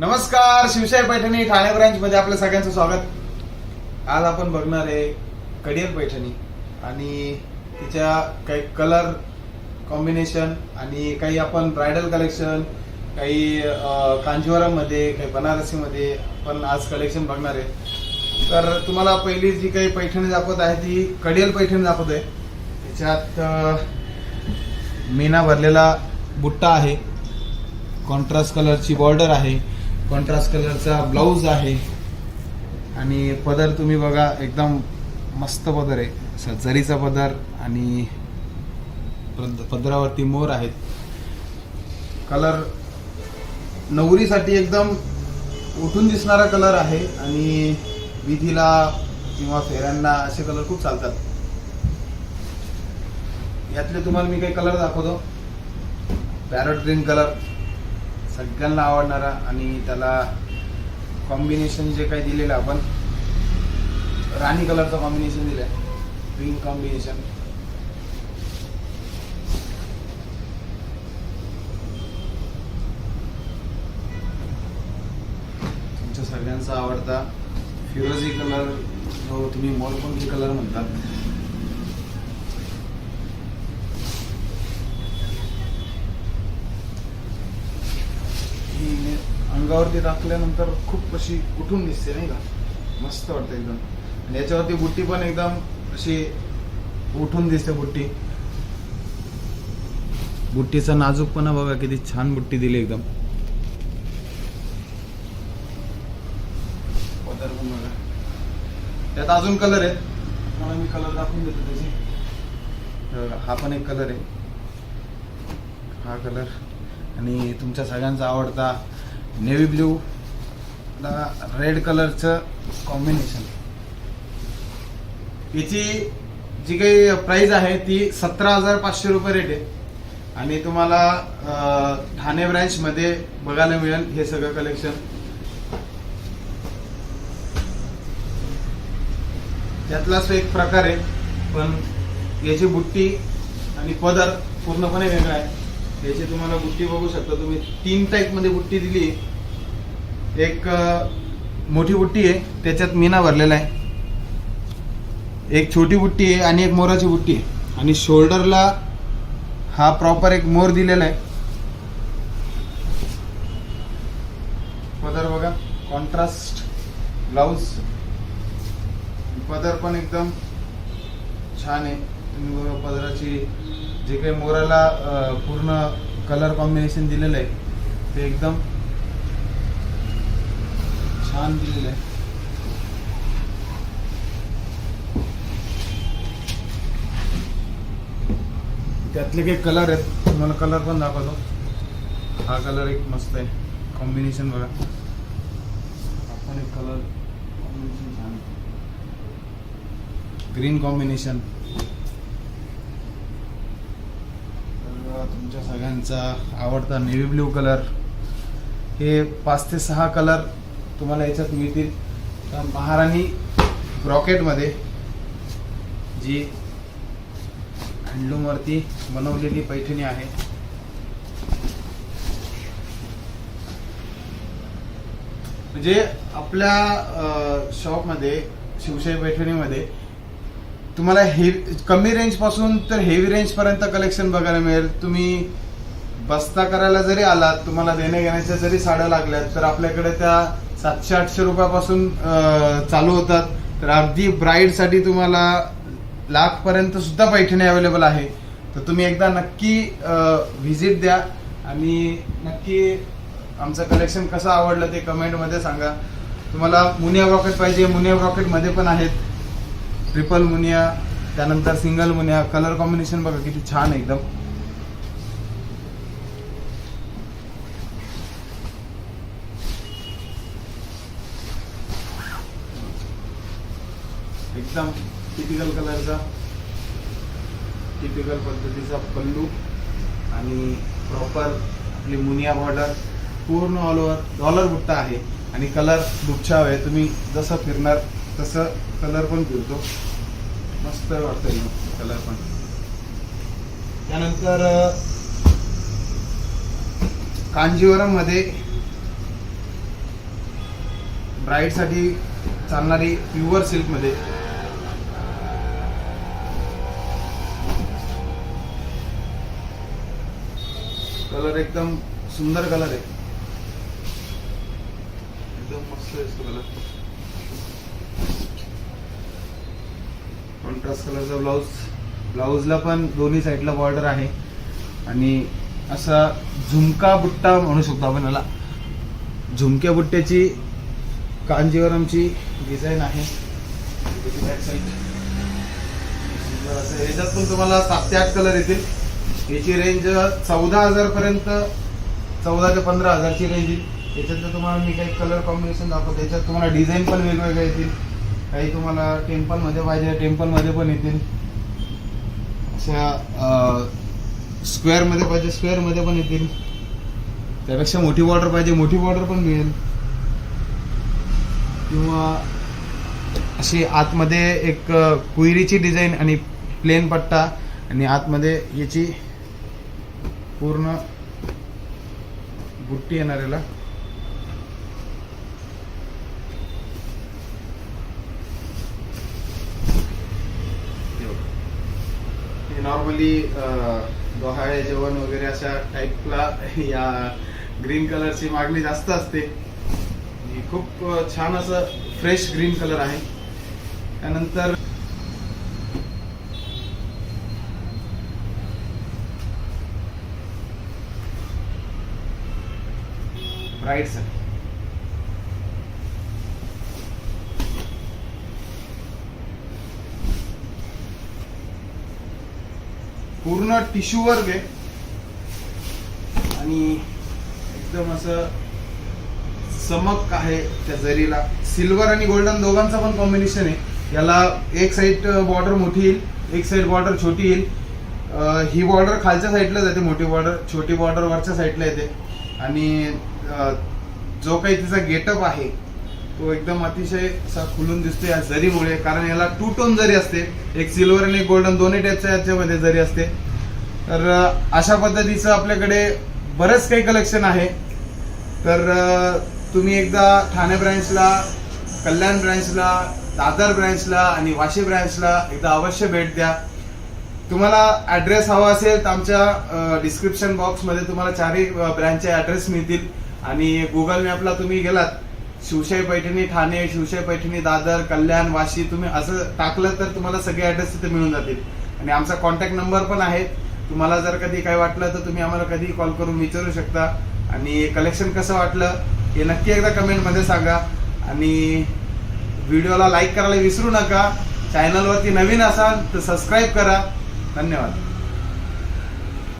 नमस्कार शिवशाही पैठणी ठाणे ब्रांच मध्ये आपल्या सगळ्यांचं स्वागत. आज आपण बघणार आहे कडियल पैठणी आणि तिच्या काही कलर कॉम्बिनेशन आणि काही आपण ब्रायडल कलेक्शन काही कांजीवरममध्ये काही बनारसीमध्ये आपण आज कलेक्शन बघणार आहे. तर तुम्हाला पहिली जी काही पैठणी दाखवत आहे ती कडियल पैठणी दाखवत आहे त्याच्यात मीना भरलेला बुट्टा आहे. कॉन्ट्रास्ट कलरची बॉर्डर आहे. कॉन्ट्रास्ट कलरचा ब्लाऊज आहे. आणि पदर तुम्ही बघा एकदम मस्त पदर आहे. असा जरीचा पदर आणि पद- पदरावरती मोर आहेत. कलर नवरीसाठी एकदम उठून दिसणारा कलर आहे आणि विधीला किंवा फेऱ्यांना असे कलर खूप चालतात. यातले तुम्हाला मी काही कलर दाखवतो. पॅरट ग्रीन कलर सगळ्यांना आवडणारा आणि त्याला कॉम्बिनेशन जे काही दिलेलं आपण राणी कलरचं कॉम्बिनेशन दिलंय. पिंक कॉम्बिनेशन तुमच्या सगळ्यांचा आवडता फिरोजी कलर जो तुम्ही मोलपंखी कलर म्हणतात ही अंगावरती टाकल्यानंतर खूप अशी उठून दिसते नाही का? मस्त वाटतं एकदम. आणि याच्यावरती बुट्टी पण एकदम अशी उठून दिसते बुट्टी. बुट्टीचा नाजूकपणा बघा किती छान बुट्टी दिली एकदम. त्यात अजून कलर आहेत. मला मी कलर दाखवून देतो त्याचे. हा पण एक कलर आहे. हा कलर आणि तुमच्या सगळ्यांचा आवडता नेव्ही ब्ल्यू ला रेड कलरचं कॉम्बिनेशन याची जी काही प्राईज आहे ती सतरा हजार पाचशे रुपये रेट आहे. आणि तुम्हाला ठाणे ब्रँचमध्ये बघायला मिळेल हे सगळं कलेक्शन त्यातलाच एक प्रकार आहे पण याची बुट्टी आणि पदर पूर्णपणे वेगळा आहे. याची तुम्हाला बुट्टी बघू शकता. तुम्ही तीन टाईपमध्ये बुट्टी दिली. एक मोठी बुट्टी आहे. त्याच्यात मीना भरलेला आहे. एक छोटी बुट्टी आहे आणि एक मोराची बुट्टी आहे. आणि शोल्डरला हा प्रॉपर एक मोर दिलेला आहे. पदर बघा. Contrast blouse. पदर पण एकदम छान आहे. तुम्ही पदराची जे काही मोराला पूर्ण कलर कॉम्बिनेशन दिलेलं आहे ते एकदम छान दिलेलं आहे. त्यातले काही कलर आहेत तुम्हाला कलर पण दाखवतो. हा कलर एक मस्त आहे कॉम्बिनेशन बघा. आपण एक कलर कॉम्बिनेशन छान ग्रीन कॉम्बिनेशन तर तुमच्या सगळ्यांचा आवडता नेव्ही ब्ल्यू कलर हे पाच ते सहा कलर तुम्हाला याच्यात मिळतील. तर महाराणी ब्रॉकेटमध्ये जी हँडलूमवरती बनवलेली पैठणी आहे. म्हणजे आपल्या शॉपमध्ये शिवशाही पैठणीमध्ये तुम्हाला हे कमी रेंजपासून तर हेवी रेंज पर्यंत कलेक्शन बघायला मिळेल. तुम्ही बस्ता करायला जरी आलात तुम्हाला देण्या घेण्याच्या जरी साड्या लागल्यात तर आपल्याकडे त्या सातशे आठशे रुपयापासून चालू होतात. तर अगदी ब्राईडसाठी तुम्हाला लाख पर्यंत सुद्धा पैठणी अवेलेबल आहे. तर तुम्ही एकदा नक्की व्हिजिट द्या. आणि नक्की आमचं कलेक्शन कसं आवडलं ते कमेंटमध्ये सांगा. तुम्हाला मुनिया ब्रॉकेट पाहिजे मुनिया ब्रॉकेटमध्ये पण आहेत. ट्रिपल मुनिया त्यानंतर सिंगल मुनिया कलर कॉम्बिनेशन बघा किती छान आहे एकदम. एकदम टिपिकल कलरचा टिपिकल पद्धतीचा पल्लू आणि प्रॉपर आपली मुनिया बॉर्डर पूर्ण ऑल ओव्हर डॉलर बुट्टा आहे आणि कलर दुपछाव आहे. तुम्ही जसं फिरणार तसं कलर पण फिरतो. मस्त वाटतं कलर पण. त्यानंतर कांजीवरममध्ये ब्राईडसाठी चालणारी प्युअर सिल्कमध्ये कलर एकदम सुंदर कलर आहे. एकदम मस्त दिसतो कलर. कॉन्ट्रास्ट कलरचा ब्लाऊज ब्लाऊजला पण दोन्ही साईडला बॉर्डर आहे. आणि असा झुमका बुट्टा म्हणू शकतो आपण याला. झुमक्या बुट्ट्याची कांजीवरमची डिझाईन आहे. त्याची असं. याच्यात पण तुम्हाला सात ते आठ कलर येतील. याची रेंज चौदा हजार पर्यंत चौदा ते पंधरा हजारची रेंज येईल. याच्यातलं तुम्हाला मी काही कलर कॉम्बिनेशन दाखवतो. याच्यात तुम्हाला डिझाईन पण वेगवेगळ्या येतील. काही तुम्हाला टेम्पलमध्ये पाहिजे टेम्पलमध्ये पण येतील. अशा स्क्वेअरमध्ये पाहिजे स्क्वेअरमध्ये पण येतील. त्यापेक्षा मोठी बॉर्डर पाहिजे मोठी बॉर्डर पण मिळेल. किंवा अशी आतमध्ये एक कुईरीची डिझाईन आणि प्लेन पट्टा आणि आतमध्ये याची पूर्ण बुट्टी येणार याला. नॉर्मली uh, डोहाळे जेवण वगैरे अशा टाईपला या ग्रीन कलरची मागणी जास्त असते. खूप छान असं फ्रेश ग्रीन कलर आहे. त्यानंतर ब्राईट सर पूर्ण टिश्यू वर्क आहे. आणि एकदम असं चमक आहे त्या जरीला. सिल्वर आणि गोल्डन दोघांचा पण कॉम्बिनेशन आहे. याला एक साईड बॉर्डर मोठी येईल एक साईड बॉर्डर छोटी येईल. ही बॉर्डर खालच्या साईडला जाते मोठी बॉर्डर छोटी बॉर्डर वरच्या साईडला येते. आणि जो काही तिचा गेटअप आहे तो एकदम अतिशय असा खुलून दिसतो या जरीमुळे. कारण याला टू टोन जरी असते एक सिल्वर आणि एक गोल्डन दोन्ही टाईपच्या याच्यामध्ये जरी असते तर अशा पद्धतीचं आपल्याकडे बरंच काही कलेक्शन आहे. तर तुम्ही एकदा ठाणे ब्रँचला कल्याण ब्रँचला दादर ब्रँचला आणि वाशी ब्रँचला एकदा अवश्य भेट द्या. तुम्हाला ऍड्रेस हवा असेल तर आमच्या डिस्क्रिप्शन बॉक्समध्ये तुम्हाला चारही ब्रँचचे ऍड्रेस मिळतील. आणि गुगल मॅपला तुम्ही गेलात शिवशाही पैठणी ठाणे शिवशाही पैठणी दादर कल्याण वाशी तुम्ही असं टाकलं तर तुम्हाला सगळे ऍड्रेस तिथे मिळून जातील. आणि आमचा कॉन्टॅक्ट नंबर पण आहे. तुम्हाला जर कधी काय वाटलं तर तुम्ही आम्हाला कधी कॉल करून विचारू शकता. आणि कलेक्शन कसं वाटलं हे नक्की एकदा कमेंटमध्ये सांगा. आणि व्हिडिओला लाईक करायला विसरू नका. चॅनलवरती नवीन असाल तर सबस्क्राईब करा. धन्यवाद.